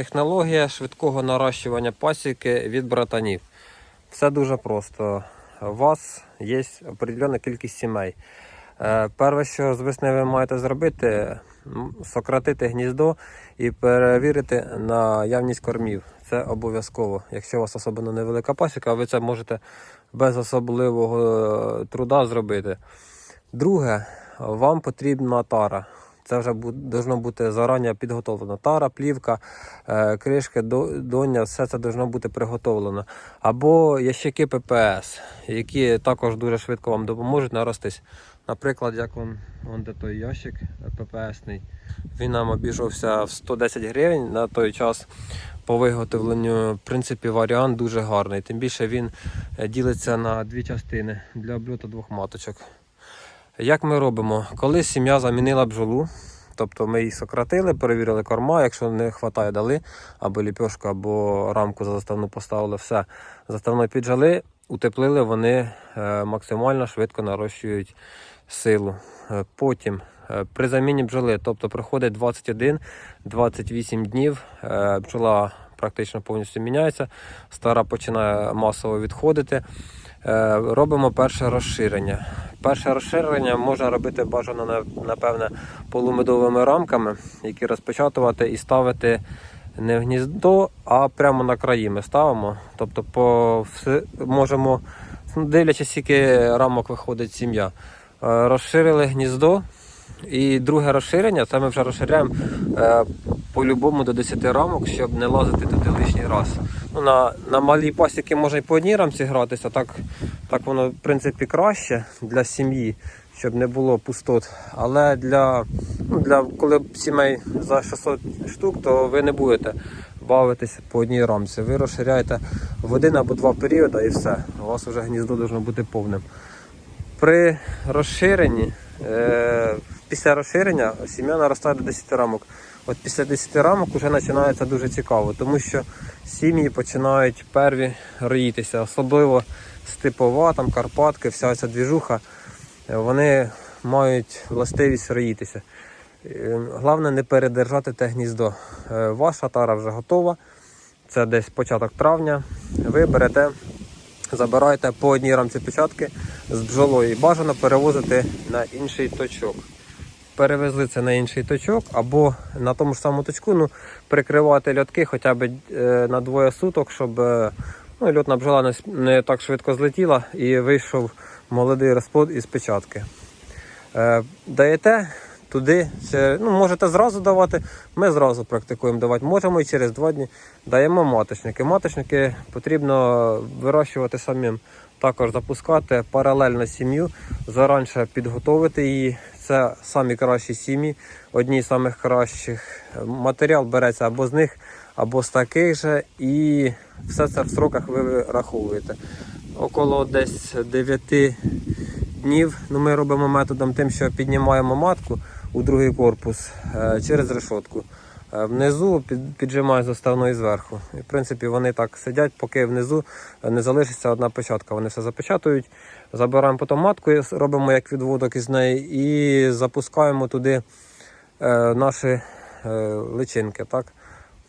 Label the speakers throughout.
Speaker 1: Технологія швидкого нарощування пасіки від братанів. Все дуже просто. У вас є определена кількість сімей. Е, Перше, що з весни ви маєте зробити, сократити гніздо і перевірити наявність кормів. Це обов'язково. Якщо у вас особливо невелика пасіка, ви це можете без особливого е, труда зробити. Друге, вам потрібна тара. Це вже повинно бути зарані підготовлено. Тара, плівка, е, кришки, до- доня, все це повинно бути приготовлено. Або ящики ППС, які також дуже швидко вам допоможуть наростись. Наприклад, як вон, вон де той ящик ППСний. Він нам обійшовся в 110 гривень на той час. По виготовленню, в принципі, варіант дуже гарний. Тим більше він е, ділиться на дві частини для обльоту двох маточок. Як ми робимо? Коли сім'я замінила бджолу, тобто ми її сократили, перевірили корма, якщо не вистачає, дали або ліпьошку, або рамку за заставну поставили, все. Заставно піджали, утеплили, вони е, максимально швидко нарощують силу. Е, Потім е, при заміні бджоли, тобто проходить 21-28 днів, бджола практично повністю міняється, стара починає масово відходити. Робимо перше розширення. Перше розширення можна робити бажано напевне полумедовими рамками, які розпечатувати і ставити не в гніздо, а прямо на краї ми ставимо. Тобто по все- можемо, дивлячись, скільки рамок виходить сім'я. Е, Розширили гніздо. І друге розширення, це ми вже розширяємо е, по-любому до 10 рамок, щоб не лазити туди лишній раз. Ну, на, на малій пасіки можна і по одній рамці гратися, так, так воно в принципі краще для сім'ї, щоб не було пустот. Але для, ну, для коли сімей за 600 штук, то ви не будете бавитися по одній рамці. Ви розширяєте в один або два періоди і все. У вас вже гніздо має бути повним. При розширенні, е, після розширення сім'я наростає до 10 рамок. От після 10 рамок вже починається дуже цікаво, тому що сім'ї починають перві роїтися, особливо степова, там Карпатки, вся ця двіжуха, вони мають властивість роїтися. Е, Головне не передержати те гніздо. Е, Ваша тара вже готова. Це десь початок травня. Ви берете забираєте по одній рамці печатки з бджолою бажано перевозити на інший точок. Перевезли це на інший точок або на тому ж самому точку ну, прикривати льотки хоча б е, на двоє суток, щоб е, ну, льотна бджола не, так швидко злетіла і вийшов молодий розплод із печатки. Е, даєте туди, ну, можете зразу давати, ми зразу практикуємо давати. Можемо і через два дні даємо маточники. Маточники потрібно вирощувати самим, також запускати паралельно сім'ю, заранше підготовити її. Це самі кращі сім'ї, одні з самих кращих. Матеріал береться або з них, або з таких же, і все це в сроках ви вираховуєте. Около десь 9 днів ну, ми робимо методом тим, що піднімаємо матку у другий корпус е, через решетку. Е, Внизу під, піджимаю заставною зверху. І, в принципі, вони так сидять, поки внизу не залишиться одна печатка. Вони все запечатують, забираємо потім матку, робимо як відводок із неї і запускаємо туди е, наші е, личинки. Так?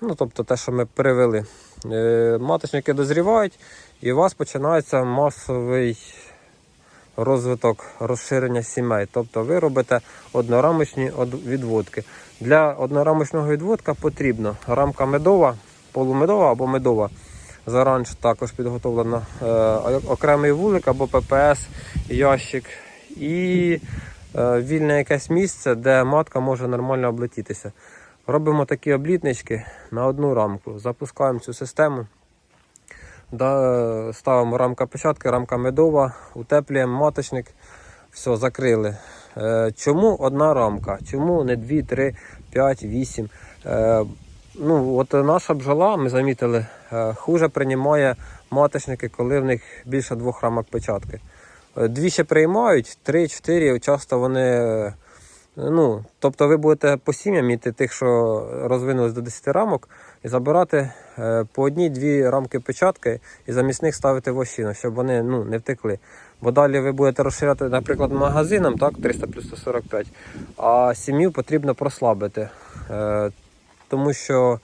Speaker 1: Ну, тобто те, що ми перевели. Е, маточники дозрівають, і у вас починається масовий розвиток розширення сімей. Тобто ви робите однорамочні відводки. Для однорамочного відводка потрібно рамка медова, полумедова або медова. Заранж також підготовлено е, окремий вулик або ППС, ящик і е, вільне якесь місце, де матка може нормально облетітися. Робимо такі облітнички на одну рамку. Запускаємо цю систему. Да, ставимо рамка початки, рамка медова, утеплюємо маточник, все, закрили. Е, чому одна рамка? Чому не 2, 3, 5, 8? Е, ну, от наша бджола, ми замітили, е, хуже приймає маточники, коли в них більше двох рамок печатки. Е, Дві ще приймають, три, чотири, часто вони. Ну, тобто ви будете по сім'ям іти тих, що розвинулись до 10 рамок, і забирати е, по одній-дві рамки печатки і замість них ставити в осіну, щоб вони ну, не втекли. Бо далі ви будете розширяти, наприклад, магазином, так, 300 плюс 145, а сім'ю потрібно прослабити. Е, тому що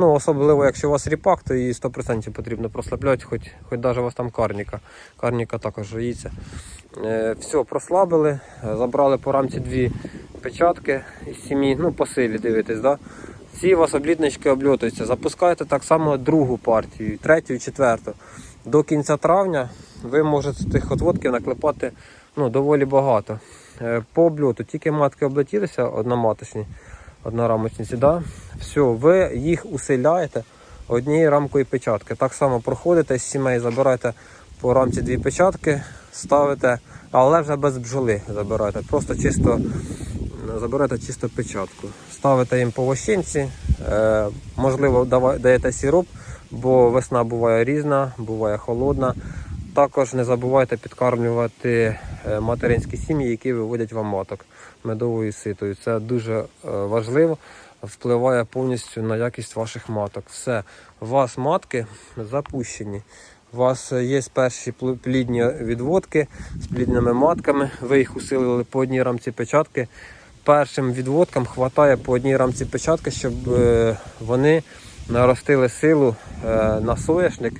Speaker 1: Ну, особливо, якщо у вас ріпак, то її 100% потрібно прослабляти, хоч, хоч навіть у вас там карніка. Карніка також роїться. Е, все, прослабили, забрали по рамці дві печатки із сім'ї, ну по силі дивитесь, да? Ці у вас облітнички обльотуються. Запускаєте так само другу партію, третю четверту. До кінця травня ви можете тих отводків наклепати ну, доволі багато. Е, По обльоту тільки матки облетілися одноматочні, однорамочниці, да? все, ви їх усиляєте однією рамкою печатки. Так само проходите з сімей, забираєте по рамці дві печатки, ставите, але вже без бджоли забираєте. Просто чисто заберете чисто печатку. Ставите їм по вощинці, е, можливо, даєте сироп, бо весна буває різна, буває холодна. Також не забувайте підкармлювати материнські сім'ї, які виводять вам маток медовою ситою. Це дуже е, важливо, впливає повністю на якість ваших маток. Все, у вас матки запущені. У вас е, є перші плідні відводки з плідними матками. Ви їх усилили по одній рамці печатки. Першим відводкам вистачає по одній рамці печатки, щоб е, вони наростили силу е, на соняшник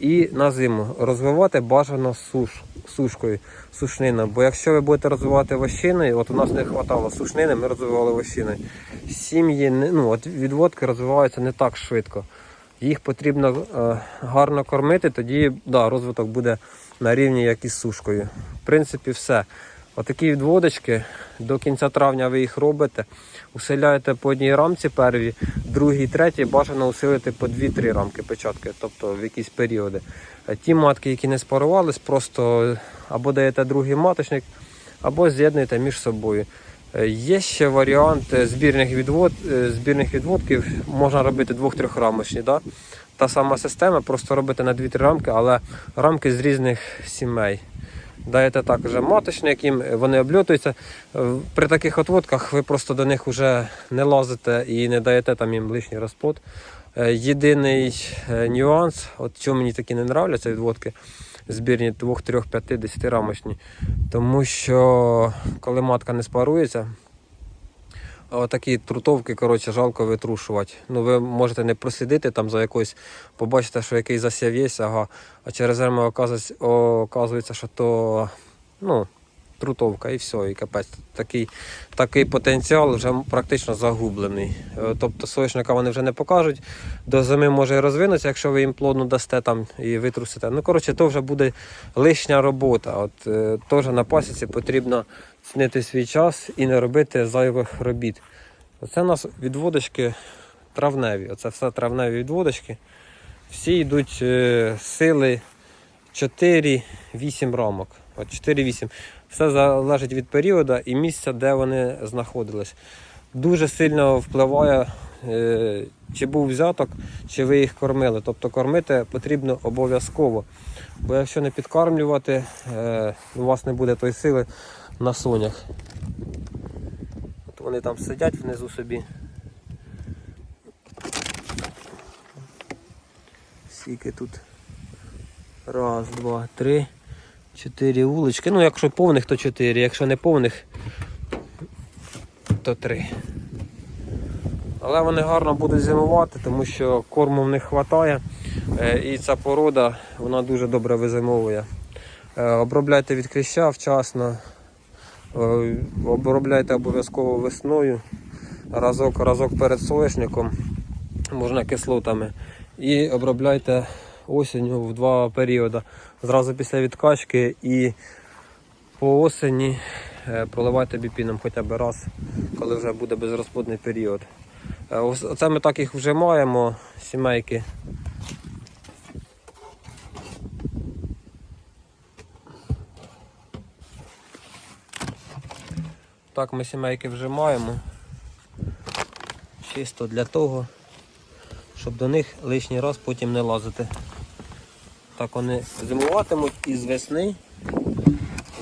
Speaker 1: і на зиму. Розвивати бажано суш, сушкою, сушнина. Бо якщо ви будете розвивати вощини, от у нас не вистачало сушнини, ми розвивали вощини. Сім'ї, ну, от відводки розвиваються не так швидко. Їх потрібно е, гарно кормити, тоді да, розвиток буде на рівні, як із сушкою. В принципі, все. Отакі відводочки, до кінця травня ви їх робите, усиляєте по одній рамці перві, другій, третій бажано усилити по 2-3 рамки печатки, тобто в якісь періоди. Е, Ті матки, які не спарувались, просто або даєте другий маточник, або з'єднуєте між собою. Е, Є ще варіант збірних, відвод, е, збірних відводків, можна робити двох-трьохрамочні. Да? Та сама система, просто робити на 2-3 рамки, але рамки з різних сімей. Даєте також маточник, їм вони обльотуються. Е, При таких отводках ви просто до них вже не лазите і не даєте там їм лишній розплод. Е, Єдиний е, нюанс, от чому мені такі не нравляться відводки, збірні 2, 3, 5, 10 рамочні. Тому що коли матка не спарується, Отакі трутовки, коротше, жалко витрушувати. Ну, ви можете не прослідити там за якось, побачите, що якийсь засів є, ага, а через зерно оказується, що то ну, трутовка і все, і капець. Такий, такий потенціал вже практично загублений. Е, Тобто соняшника вони вже не покажуть. До зими може розвинутися, якщо ви їм плодно дасте там і витрусите. Ну, коротше, то вже буде лишня робота. От е, теж на пасіці потрібно цінити свій час і не робити зайвих робіт. Оце у нас відводочки травневі. Оце все травневі відводочки. Всі йдуть е, сили 4-8 рамок. От 4-8. Все залежить від періоду і місця, де вони знаходились. Дуже сильно впливає, е, чи був взяток, чи ви їх кормили. Тобто кормити потрібно обов'язково. Бо якщо не підкармлювати, е, у вас не буде тої сили на сонях. От вони там сидять внизу собі. Скільки тут? Раз, два, три, чотири вулички. Ну, якщо повних, то чотири, якщо не повних, то три. Але вони гарно будуть зимувати, тому що корму в них вистачає. І ця порода вона дуже добре визимовує. Е, Обробляйте від кліща вчасно. Е, Обробляйте обов'язково весною. Разок, разок перед соняшником, можна кислотами. І обробляйте осінню в два періоди. Зразу після відкачки і по осені е, проливайте біпіном хоча б раз, коли вже буде безрозплодний період. Е, Оце ми так їх вже маємо, сімейки. Так ми сімейки вже маємо. Чисто для того, щоб до них лишній раз потім не лазити. Так вони зимуватимуть і з весни.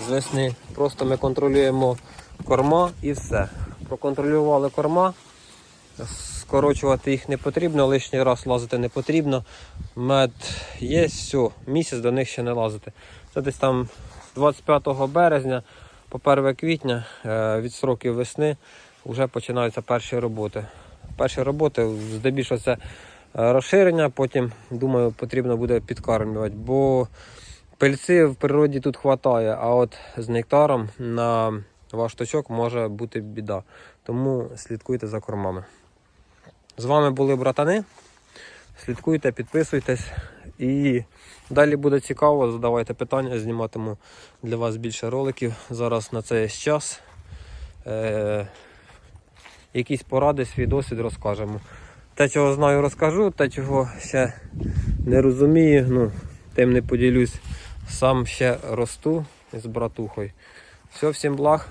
Speaker 1: З весни просто ми контролюємо корма і все. Проконтролювали корма, скорочувати їх не потрібно, лишній раз лазити не потрібно. Мед є, все, місяць до них ще не лазити. Це десь там 25 березня по 1 квітня е, від сроків весни вже починаються перші роботи. Перші роботи здебільшого це е, розширення, потім, думаю, потрібно буде підкармлювати, бо пильці в природі тут вистачає, а от з нектаром на ваш точок може бути біда. Тому слідкуйте за кормами. З вами були братани. Слідкуйте, підписуйтесь. І далі буде цікаво. Задавайте питання, зніматиму для вас більше роликів. Зараз на це є час. Е- якісь поради, свій досвід розкажемо. Те, чого знаю, розкажу, те, чого ще не розумію, ну, тим не поділюсь. Сам ще росту з братухою. Все, всім благ.